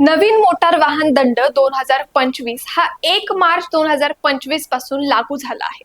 नवीन motor वाहन दंड दोन हजार पंचवीस हा एक मार्च दोन हजार पंचवीसपासून लागू झाला आहे.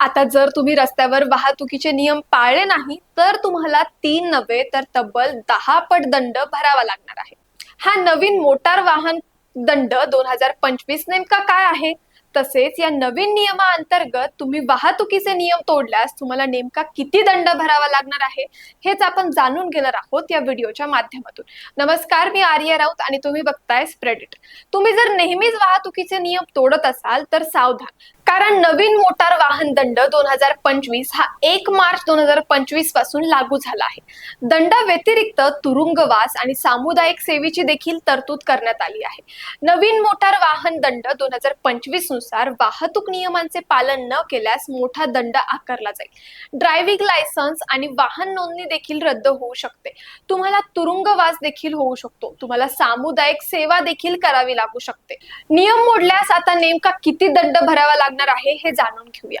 आता जर तुम्ही रस्त्यावर वाहतुकीचे नियम पाळले नाही तर तुम्हाला तीन नव्हे तर तब्बल दहा पट दंड भरावा लागणार आहे. हा नवीन मोटार वाहन दंड दोन हजार पंचवीस नेमका काय आहे? तसेच या नवीन नियमाअंतर्गत तुम्ही वाहतुकीचे नियम तोडल्यास तुम्हाला नेमका किती दंड भरावा लागणार आहे हेच आपण जाणून घेणार आहोत या व्हिडिओच्या माध्यमातून. नमस्कार मी आर्य राऊत आणि तुम्ही बघताय स्प्रेडिट तुम्ही जर नेहमीच वाहतुकीचे नियम तोडत असाल तर सावधान. कारण नवीन मोटार वाहन दंड दोन हजार पंचवीस हा एक मार्च दोन हजार पंचवीसपासून लागू झाला आहे. दंड व्यतिरिक्त तुरुंगवास आणि सामुदायिक सेवेची देखील तरतूद करण्यात आली आहे. नवीन मोटार वाहन दंड दोन हजार पंचवीसनुसार वाहतूक नियमांचे पालन न केल्यास मोठा दंड आकारला जाईल. ड्रायव्हिंग लायसन्स आणि वाहन नोंदणी देखील रद्द होऊ शकते. तुम्हाला तुरुंगवास देखील होऊ शकतो. तुम्हाला सामुदायिक सेवा देखील करावी लागू शकते. नियम मोडल्यास आता नेमका किती दंड भरावा लागणार आहे हे जाणून घेऊया.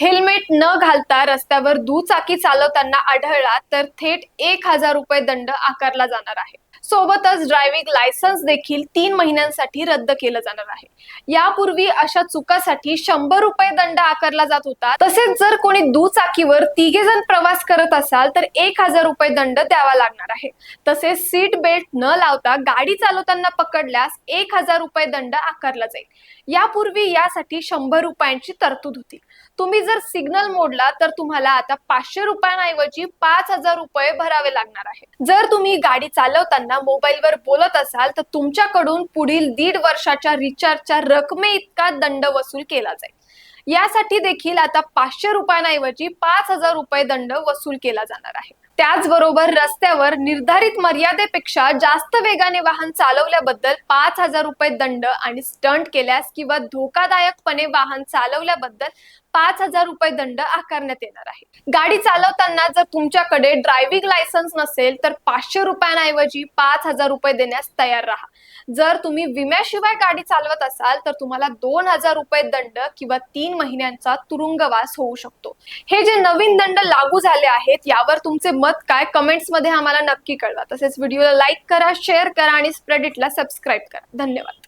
हेल्मेट न घालता रस्त्यावर दुचाकी चालवताना आढळला तर थेट एक हजार रुपये दंड आकारला जाणार आहे. सोबतच ड्रायव्हिंग लायसन्स देखील तीन महिन्यांसाठी रद्द केलं जाणार आहे. यापूर्वी अशा चुकासाठी शंभर रुपये दंड आकारला जात होता. तसेच जर कोणी दुचाकीवर तिघे जण प्रवास करत असाल तर एक हजार रुपये दंड द्यावा लागणार आहे. तसेच सीट बेल्ट न लावता गाडी चालवताना पकडल्यास एक हजार रुपये दंड आकारला जाईल. यापूर्वी यासाठी शंभर रुपयांची तरतूद होती. तुम्ही जर सिग्नल मोडला तर तुम्हाला आता पाचशे रुपयांऐवजी पाच हजार रुपये भरावे लागणार आहे जर तुम्ही गाडी चालवताना मोबाईलवर बोलत असाल तर तुमच्याकडून पुढील दीड वर्षाच्या रिचार्जच्या रकमे इतका दंड वसूल केला जाईल. यासाठी देखील आता पाचशे रुपयांऐवजी पाच हजार रुपये दंड वसूल केला जाणार आहे. त्याचबरोबर रस्त्यावर निर्धारित मर्यादेपेक्षा जास्त वेगाने वाहन चालवल्याबद्दल पाच हजार रुपये दंड आणि स्टंट केल्यास किंवा धोकादायकपणे वाहन चालवल्याबद्दल पाच हजार रुपये दंड आकारण्यात येणार आहे. गाडी चालवताना जर तुमच्याकडे ड्रायव्हिंग लायसन्स नसेल तर पाचशे रुपयांऐवजी पाच हजार रुपये देण्यास तयार राहा. जर तुम्ही विम्याशिवाय गाडी चालवत असाल तर तुम्हाला दोन हजार रुपये दंड किंवा तीन महिन्यांचा तुरुंगवास होऊ शकतो. हे जे नवीन दंड लागू झाले आहेत यावर तुमचे मत काय? कमेंट्समध्ये आम्हाला नक्की कळवा. तसेच व्हिडिओला लाईक करा शेअर करा आणि स्प्रेडिटला सबस्क्राईब करा. धन्यवाद.